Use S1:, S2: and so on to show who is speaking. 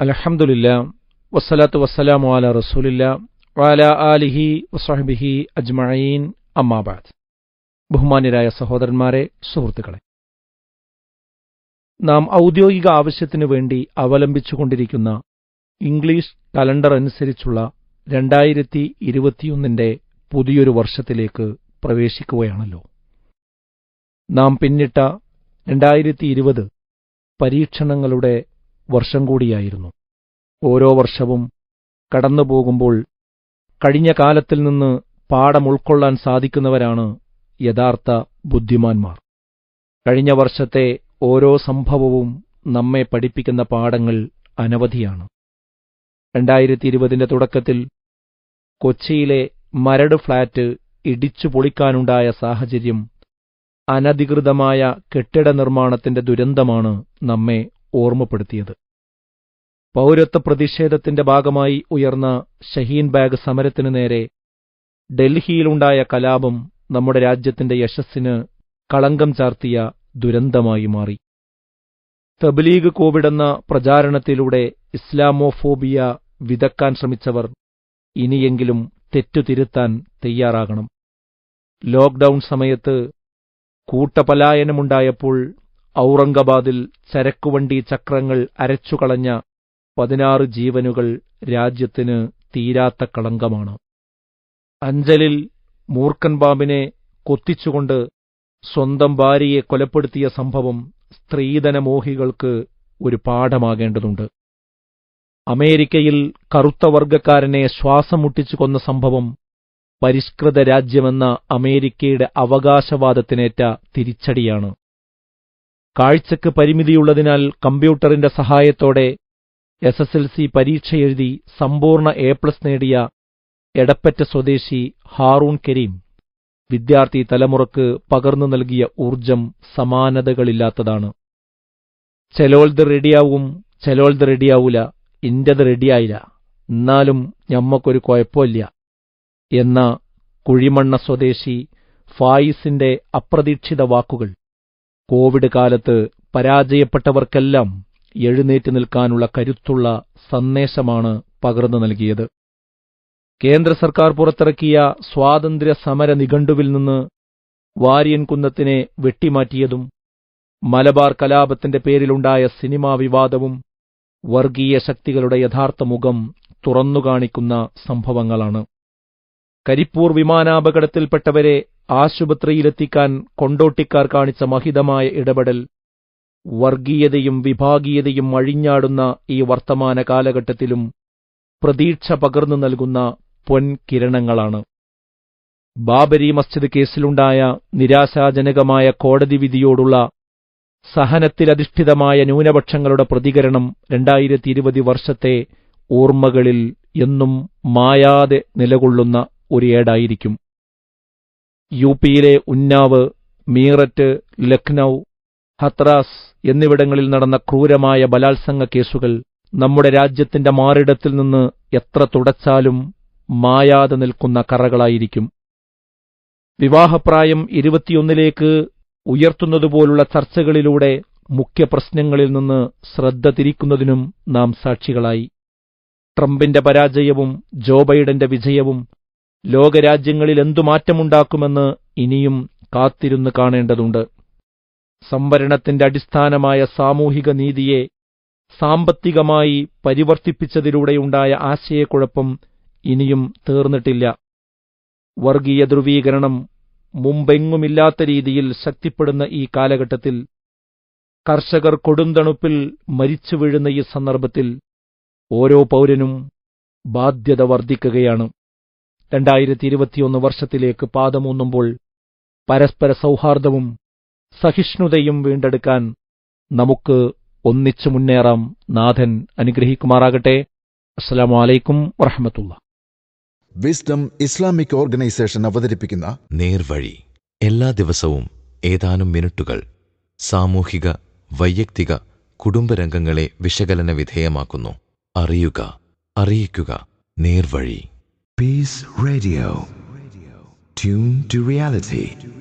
S1: അലഹമുല്ല വസ്സലാത്തു വസ്സലാമു അല റസൂലില്ല വാല ആലിഹി വസാഹിബിഹി അജ്മഈൻ. അമ്മാബാദ് ബഹുമാന്യരായ സഹോദരന്മാരെ സുഹൃത്തുക്കളെ നാം ഔദ്യോഗിക ആവശ്യത്തിനു വേണ്ടി അവലംബിച്ചുകൊണ്ടിരിക്കുന്ന ഇംഗ്ലീഷ് കലണ്ടർ അനുസരിച്ചുള്ള രണ്ടായിരത്തി ഇരുപത്തിയൊന്നിന്റെ പുതിയൊരു വർഷത്തിലേക്ക് പ്രവേശിക്കുകയാണല്ലോ. നാം പിന്നിട്ട രണ്ടായിരത്തി ഇരുപത് പരീക്ഷണങ്ങളുടെ വർഷം കൂടിയായിരുന്നു. ഓരോ വർഷവും കടന്നുപോകുമ്പോൾ കഴിഞ്ഞ കാലത്തിൽ നിന്ന് പാഠം ഉൾക്കൊള്ളാൻ സാധിക്കുന്നവരാണ് യഥാർത്ഥ ബുദ്ധിമാന്മാർ. കഴിഞ്ഞ വർഷത്തെ ഓരോ സംഭവവും നമ്മെ പഠിപ്പിക്കുന്ന പാഠങ്ങൾ അനവധിയാണ്. രണ്ടായിരത്തി ഇരുപതിന്റെ തുടക്കത്തിൽ കൊച്ചിയിലെ മരട് ഫ്ളാറ്റ് ഇടിച്ചു പൊളിക്കാനുണ്ടായ സാഹചര്യം അനധികൃതമായ കെട്ടിട നിർമ്മാണത്തിന്റെ ദുരന്തമാണ് നമ്മെ ഓർമ്മപ്പെടുത്തിയത്. പൗരത്വ പ്രതിഷേധത്തിന്റെ ഭാഗമായി ഉയർന്ന ഷഹീൻ ബാഗ് സമരത്തിനു നേരെ ഡൽഹിയിലുണ്ടായ കലാപം നമ്മുടെ രാജ്യത്തിന്റെ യശസ്സിന് കളങ്കം ചാർത്തിയ ദുരന്തമായി മാറി. തബ്ലീഗ് കോവിഡെന്ന പ്രചാരണത്തിലൂടെ ഇസ്ലാമോഫോബിയ വിതക്കാൻ ശ്രമിച്ചവർ ഇനിയെങ്കിലും തെറ്റുതിരുത്താൻ തയ്യാറാകണം. ലോക്ഡൌൺ സമയത്ത് കൂട്ടപലായനമുണ്ടായപ്പോൾ ഔറംഗബാദിൽ ചരക്കുവണ്ടി ചക്രങ്ങൾ അരച്ചുകളഞ്ഞ പതിനാറ് ജീവനുകൾ രാജ്യത്തിന് തീരാത്ത കളങ്കമാണ്. അഞ്ചലിൽ മൂർക്കൻ പാമ്പിനെ കൊത്തിച്ചുകൊണ്ട് സ്വന്തം ഭാര്യയെ കൊലപ്പെടുത്തിയ സംഭവം സ്ത്രീധനമോഹികൾക്ക് ഒരു പാഠമാകേണ്ടതുണ്ട്. അമേരിക്കയിൽ കറുത്ത വർഗക്കാരനെ ശ്വാസം മുട്ടിച്ചു കൊന്ന സംഭവം പരിഷ്കൃത രാജ്യമെന്ന അമേരിക്കയുടെ അവകാശവാദത്തിനേറ്റ തിരിച്ചടിയാണ്. കാഴ്ചക്ക് പരിമിതിയുള്ളതിനാൽ കമ്പ്യൂട്ടറിന്റെ സഹായത്തോടെ എസ് എസ് എൽ സി പരീക്ഷ എഴുതി സമ്പൂർണ എ പ്ലസ് നേടിയ എടപ്പറ്റ സ്വദേശി ഹാറൂൺ കരീം വിദ്യാർത്ഥി തലമുറയ്ക്ക് പകർന്നു നൽകിയ ഊർജം സമാനതകളില്ലാത്തതാണ്. ചെലോൾത് റെഡിയാവും ചെലോൾത് റെഡിയാവൂല ഇന്റത് റെഡിയായില്ല. എന്നാലും ഞമ്മക്കൊരു കുഴപ്പമില്ല എന്ന കുഴിമണ്ണ സ്വദേശി ഫായിസിന്റെ അപ്രതീക്ഷിത വാക്കുകൾ. കോവിഡ് കാലത്ത് പരാജയപ്പെട്ടവർക്കെല്ലാം എഴുന്നേറ്റ് നിൽക്കാനുള്ള കരുത്തുള്ള സന്ദേശമാണ് പകർന്നു നൽകിയത്. കേന്ദ്ര സർക്കാർ പുറത്തിറക്കിയ സ്വാതന്ത്ര്യ സമര നിഘണ്ടുവിൽ നിന്ന് വാര്യൻകുന്നത്തിനെ വെട്ടിമാറ്റിയതും മലബാർ കലാപത്തിന്റെ പേരിലുണ്ടായ സിനിമാ വിവാദവും വർഗീയ ശക്തികളുടെ യഥാർത്ഥ മുഖം തുറന്നുകാണിക്കുന്ന സംഭവങ്ങളാണ്. കരിപ്പൂർ വിമാനാപകടത്തിൽപ്പെട്ടവരെ ആശുപത്രിയിലെത്തിക്കാൻ കൊണ്ടോട്ടിക്കാർ കാണിച്ച മഹിതമായ ഇടപെടൽ വർഗീയതയും വിഭാഗീയതയും അഴിഞ്ഞാടുന്ന ഈ വർത്തമാന കാലഘട്ടത്തിലും പ്രതീക്ഷ പകർന്നു നൽകുന്ന പൊൻകിരണങ്ങളാണ്. ബാബരി മസ്ജിദ് കേസിലുണ്ടായ നിരാശാജനകമായ കോടതി വിധിയോടുള്ള സഹനത്തിലധിഷ്ഠിതമായ ന്യൂനപക്ഷങ്ങളുടെ പ്രതികരണം രണ്ടായിരത്തി ഇരുപത് വർഷത്തെ ഓർമ്മകളിൽ എന്നും മായാതെ നിലകൊള്ളുന്ന ഒരു ഏടായിരിക്കും. യു പിയിലെ ഉന്നാവ് മീററ്റ് ലക്നൌ ഹത്രാസ് എന്നിവിടങ്ങളിൽ നടന്ന ക്രൂരമായ ബലാത്സംഗ കേസുകൾ നമ്മുടെ രാജ്യത്തിന്റെ മാറിടത്തിൽ നിന്ന് എത്ര തുടച്ചാലും മായാതെ നിൽക്കുന്ന കറകളായിരിക്കും. വിവാഹപ്രായം ഇരുപത്തിയൊന്നിലേക്ക് ഉയർത്തുന്നതുപോലുള്ള ചർച്ചകളിലൂടെ മുഖ്യ പ്രശ്നങ്ങളിൽ നിന്ന് ശ്രദ്ധ തിരിക്കുന്നതിനും നാം സാക്ഷികളായി. ട്രംപിന്റെ പരാജയവും ജോ ബൈഡന്റെ വിജയവും ലോകരാജ്യങ്ങളിൽ എന്തു മാറ്റമുണ്ടാക്കുമെന്ന് ഇനിയും കാത്തിരുന്ന് കാണേണ്ടതുണ്ട്. സംവരണത്തിന്റെ അടിസ്ഥാനമായ സാമൂഹിക നീതിയെ സാമ്പത്തികമായി പരിവർത്തിപ്പിച്ചതിലൂടെയുണ്ടായ ആശയക്കുഴപ്പം ഇനിയും തീർന്നിട്ടില്ല. വർഗീയ ധ്രുവീകരണം മുമ്പെങ്ങുമില്ലാത്ത രീതിയിൽ ശക്തിപ്പെടുന്ന ഈ കാലഘട്ടത്തിൽ കർഷകർ കൊടുന്തണുപ്പിൽ മരിച്ചു വീഴുന്ന ഈ സന്ദർഭത്തിൽ ഓരോ പൗരനും ബാധ്യത വർദ്ധിക്കുകയാണ്. രണ്ടായിരത്തി ഇരുപത്തിയൊന്ന് വർഷത്തിലേക്ക് പാദമൂന്നുമ്പോൾ പരസ്പര സൗഹാർദ്ദവും സഹിഷ്ണുതയും വീണ്ടെടുക്കാൻ നമുക്ക് ഒന്നിച്ചു മുന്നേറാം. നാഥൻ അനുഗ്രഹിക്കുമാറാകട്ടെ. അസ്സലാമു അലൈക്കും വറഹമത്തുള്ള.
S2: വിസ്ഡം ഇസ്ലാമിക് ഓർഗനൈസേഷൻ അവതരിപ്പിക്കുന്ന
S3: നേർവഴി. എല്ലാ ദിവസവും ഏതാനും മിനിറ്റുകൾ സാമൂഹിക വൈയക്തിക കുടുംബരംഗങ്ങളെ വിശകലന വിധേയമാക്കുന്നു. അറിയുക അറിയിക്കുക. നേർവഴി.
S4: Peace radio tune to reality.